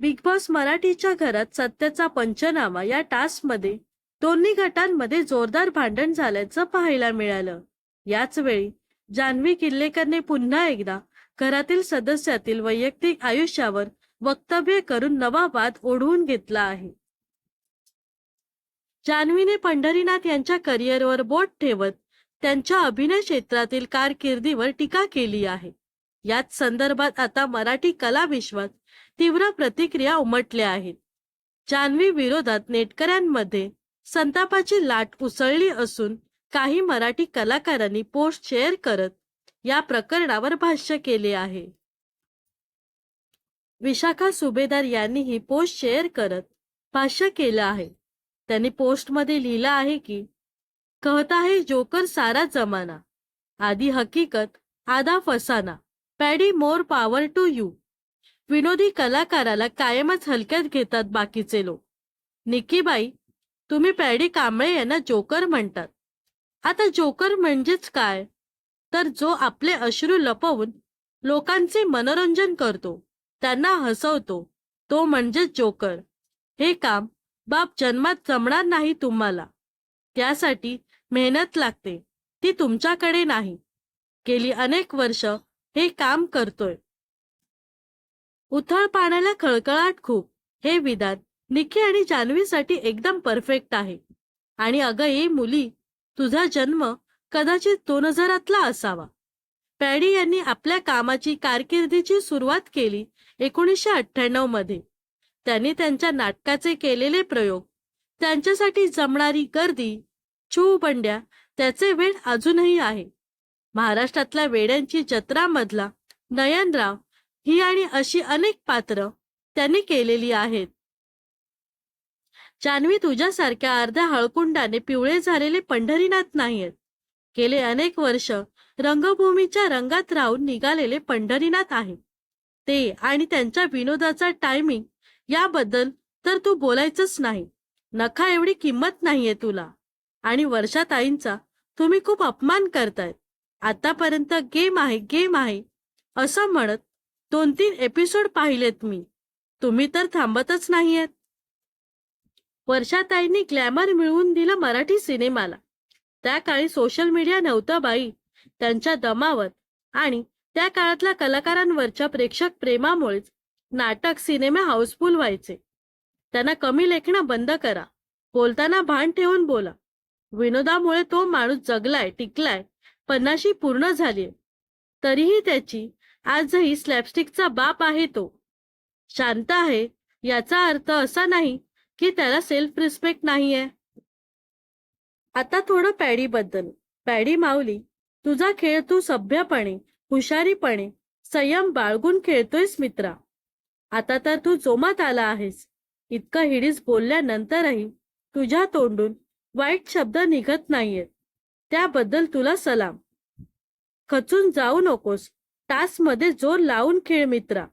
Big boss मराठीच्या घरात सत्याचा पंचनामा या टास्कमध्ये दोन्ही गटांमध्ये जोरदार भांडण झाल्याचं पाहायला मिळालं. याच वेळी जान्हवी किल्लेकरने पुन्हा एकदा घरातील सदस्यातील वैयक्तिक आयुष्यावर वक्तव्य करून नवा वाद ओढवून घेतला आहे. जान्हवीने पंढरीनाथ यांच्या करिअरवर बोट ठेवत त्यांच्या अभिनय क्षेत्रातील कारकिर्दीवर टीका केली आहे. याच संदर्भात आता मराठी कला विश्वात तीव्र प्रतिक्रिया उमटल्या आहेत. जान्हवी विरोधात नेटकऱ्यांमध्ये संतापाची लाट उसळली असून काही मराठी कलाकारांनी पोस्ट शेअर करत या प्रकरणावर भाष्य केले आहे. विशाखा सुभेदार यांनी ही पोस्ट शेअर करत भाष्य केलं आहे. त्यांनी पोस्टमध्ये लिहिलं आहे की कहता है जोकर सारा जमाना आधी हकीकत आधा फसाना Paddy more power to you. विनोदी कलाकाराला कायमच हलक्यात घेतात बाकीचे लोक. निकीबाई तुम्ही पॅडी कांबळे यांना जोकर म्हणतात. आता जोकर म्हणजेच काय? तर जो आपले अश्रू लपवून लोकांचे मनोरंजन करतो त्यांना हसवतो तो म्हणजे जोकर. हे काम बाप जन्मात जमणार नाही तुम्हाला. त्यासाठी मेहनत लागते ती तुमच्याकडे नाही. गेली अनेक वर्ष हे काम करतोय. उथळ पाण्याला खळखळाट खूप. हे विधान निखी आणि जान्हवीसाठी एकदम परफेक्ट आहे. आणि अगं ये मुली तुझा जन्म कदाचित दोन हजारातला असावा. पॅडी यांनी आपल्या कामाची कारकिर्दीची सुरुवात केली एकोणीसशे अठ्ठ्याण्णवमध्ये. त्यांनी त्यांच्या नाटकाचे केलेले प्रयोग त्यांच्यासाठी जमणारी गर्दी छू बंड्या त्याचे वेळ अजूनही आहे. महाराष्ट्रातल्या वेड्यांची जत्रा मधला नयनराव ही आणि अशी अनेक पात्र त्यांनी केलेली आहेत. जान्हवी तुझ्यासारख्या अर्ध्या हळकुंडाने पिवळे झालेले पंढरीनाथ नाहीयेत. गेले अनेक वर्ष रंगभूमीच्या रंगात राहून निघालेले पंढरीनाथ आहे ते आणि त्यांच्या विनोदाचा टायमिंग याबद्दल तर तू बोलायचंच नाही. नखा एवढी किंमत नाहीये तुला. आणि वर्षाताईंचा तुम्ही खूप अपमान करतायत. आतापर्यंत गेम आहे गेम आहे. असं म्हणत दोन तीन एपिसोड पाहिलेत मी. तुम्ही तर थांबतच नाहीयेत. वर्षाताईंनी ग्लॅमर मिळवून दिलं मराठी सिनेमाला. त्या काळी सोशल मीडिया नव्हतं बाई. त्यांच्या दमावत आणि त्या काळातल्या कलाकारांवरच्या प्रेक्षक प्रेमामुळेच नाटक सिनेमा हाऊसफुल व्हायचे. त्यांना कमी लेखणं बंद करा. बोलताना भान ठेवून बोला. विनोदामुळे तो माणूस जगलाय टिकलाय. पन्नाशी पूर्ण झाली. तरीही त्याची आजही स्लॅपस्टिकचा बाप आहे तो. शांत आहे याचा अर्थ असा नाही की त्याला सेल्फ रिस्पेक्ट नाहीये. आता थोडं पॅडी बद्दल. पॅडी माऊली तुझा खेळ तू सभ्यपणे हुशारीपणे संयम बाळगून खेळतोयस मित्रा. आता तर तू जोमात आला आहेस. इतकं हिडीस बोलल्यानंतरही तुझ्या तोंडून वाईट शब्द निघत नाहीयेत. त्याबद्दल तुला सलाम. खचून जाऊ नकोस. मध्ये जोर लावून खेळ मित्रा.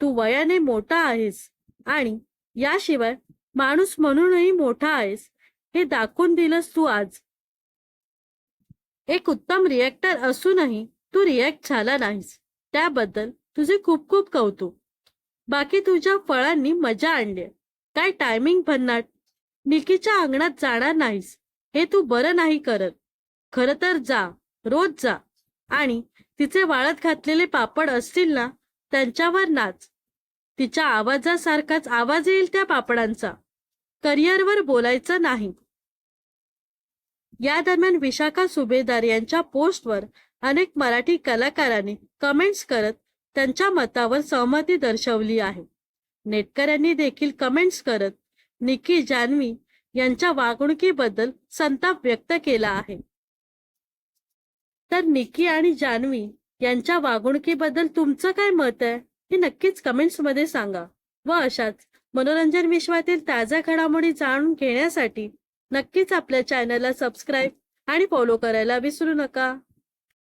तू वयाने मोठा आहेस आणि याशिवाय माणूस म्हणूनही मोठा आहेस हे दाखवून दिलंस तू आज. एक उत्तम रिएक्टर असूनही तू रिॲक्ट झाला नाहीस. त्याबद्दल तुझे खूप खूप कौतुक. बाकी तुझ्या फळांनी मजा आणली. काय टायमिंग भन्नाट? निकीच्या अंगणात जाणार नाहीस. हे तू बरं नाही करत. खरं तर जा रोज जा. आणि तिचे वाळत घातलेले पापड असतील ना त्यांच्यावर नाच. तिच्या आवाजासारखाच आवाज येईल त्या पापडांचा. करिअरवर बोलायचं नाही. या दरम्यान विशाखा सुभेदार यांच्या पोस्टवर अनेक मराठी कलाकारांनी कमेंट्स करत त्यांच्या मतावर सहमती दर्शवली आहे. नेटकऱ्यांनी देखील कमेंट्स करत निकी जान्हवी यांच्या वागणुकीबद्दल संताप व्यक्त केला आहे. तर निकी आणि जान्हवी यांच्या वागणुकीबद्दल तुमचं काय मत आहे? हे नक्कीच कमेंट्समध्ये सांगा. व अशाच मनोरंजन विश्वातील ताज्या घडामोडी जाणून घेण्यासाठी नक्कीच आपल्या चॅनलला सबस्क्राईब आणि फॉलो करायला विसरू नका.